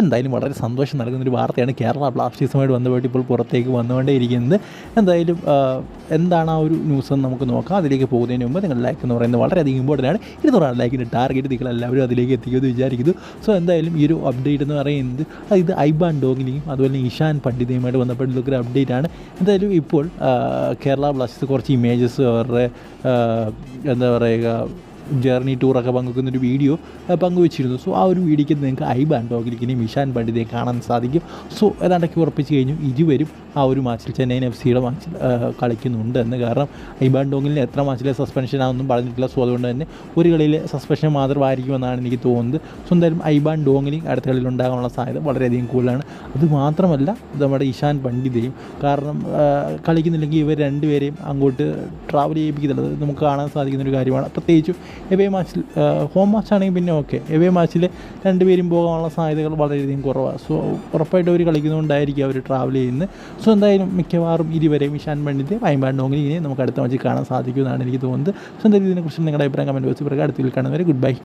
എന്തായാലും വളരെ സന്തോഷം നൽകുന്നൊരു വാർത്തയാണ് കേരള ബ്ലാസ്റ്റേഴ്സുമായിട്ട് ബന്ധപ്പെട്ട് ഇപ്പോൾ പുറത്തേക്ക് വന്നുകൊണ്ടേയിരിക്കുന്നത്. എന്തായാലും എന്താണ് ആ ഒരു ന്യൂസ് എന്ന് നമുക്ക് നോക്കാം. അതിലേക്ക് പോകുന്നതിന് മുമ്പ് നിങ്ങൾ ലൈക്ക് എന്ന് പറയുന്നത് വളരെയധികം ഇമ്പോർട്ടന്റ് ആണ്. ഇരുന്നൂറാണ് ലൈക്കിന്റെ ടാർഗറ്റ് നിങ്ങൾ എല്ലാവരും അതിലേക്ക് എത്തിക്കുമെന്ന് വിചാരിക്കുന്നു. സോ എന്തായാലും ഈ ഒരു അപ്ഡേറ്റ് എന്ന് പറയുന്നത് ഇത് ഐബാൻ ഡോഗിനെയും അതുപോലെ ഇഷാൻ പണ്ഡിതയുമായിട്ട് ബന്ധപ്പെട്ടുള്ള ഒരു അപ്ഡേറ്റ് ആണ്. എന്തായാലും ഇപ്പോൾ കേരള ബ്ലാസ്റ്റേഴ്സ് കുറച്ച് ഇമേജസ് അവരുടെ എന്താ പറയുക ജേർണി ടൂറൊക്കെ പങ്കുവെക്കുന്ന ഒരു വീഡിയോ പങ്കുവെച്ചിരുന്നു. സോ ആ ഒരു വീഡിയോയ്ക്ക് നിങ്ങൾക്ക് ഐബാൻ ഡോഗിലിക്കിനെയും ഇഷാൻ പണ്ഡിതയെ കാണാൻ സാധിക്കും. സോ ഏതാണ്ടൊക്കെ ഉറപ്പിച്ച് കഴിഞ്ഞു ഇരുവരും ആ ഒരു മാച്ചിൽ ചെന്നൈയിൻ എഫ് സിയുടെ മാച്ചിൽ കളിക്കുന്നുണ്ട് എന്ന് കാരണം ഐബാൻ ഡോഗിലിന് എത്ര മാച്ചിലെ സസ്പെൻഷൻ ആണെന്നും പറഞ്ഞിട്ടില്ല. സോ അതുകൊണ്ട് തന്നെ ഒരു കളിയിലെ സസ്പെൻഷൻ മാത്രമായിരിക്കുമെന്നാണ് എനിക്ക് തോന്നുന്നത്. സോ എന്തായാലും ഐബാൻ ഡോങ്ങിലി അടുത്ത കളിയിൽ ഉണ്ടാകാനുള്ള സാധ്യത വളരെയധികം കൂടുതലാണ്. അത് മാത്രമല്ല നമ്മുടെ ഇഷാൻ പണ്ഡിതയും കാരണം കളിക്കുന്നില്ലെങ്കിൽ ഇവർ രണ്ടുപേരെയും അങ്ങോട്ട് ട്രാവൽ ചെയ്യിപ്പിക്കുന്നുള്ളത് നമുക്ക് കാണാൻ സാധിക്കുന്ന ഒരു കാര്യമാണ്. പ്രത്യേകിച്ചും എവേ മാച്ചിൽ ഹോം മാച്ച് ആണെങ്കിൽ പിന്നെ ഓക്കെ. എവേ മാച്ചിൽ രണ്ടുപേരും പോകാനുള്ള സാധ്യതകൾ വളരെയധികം കുറവാണ് സോ ഉറപ്പായിട്ട് അവർ കളിക്കുന്നതുകൊണ്ടായിരിക്കും അവർ ട്രാവൽ ചെയ്യുന്നത്. സോ എന്തായാലും മിക്കവാറും ഇരുവരെയും ഇഷാൻ പണ്ഡിറ്റ് വൈമ്പാൻ ഡോങ്ങിനെ നമുക്ക് അടുത്ത മാച്ചിൽ കാണാൻ സാധിക്കുമെന്നാണ് എനിക്ക് തോന്നുന്നത്. സോ എന്തായാലും ഇതിനെക്കുറിച്ച് നിങ്ങളുടെ അഭിപ്രായം കമന്റ് ബോക്സിൽ പറയുക. അടുത്തിൽ കാണുന്നവരെ ഗുഡ് ബൈ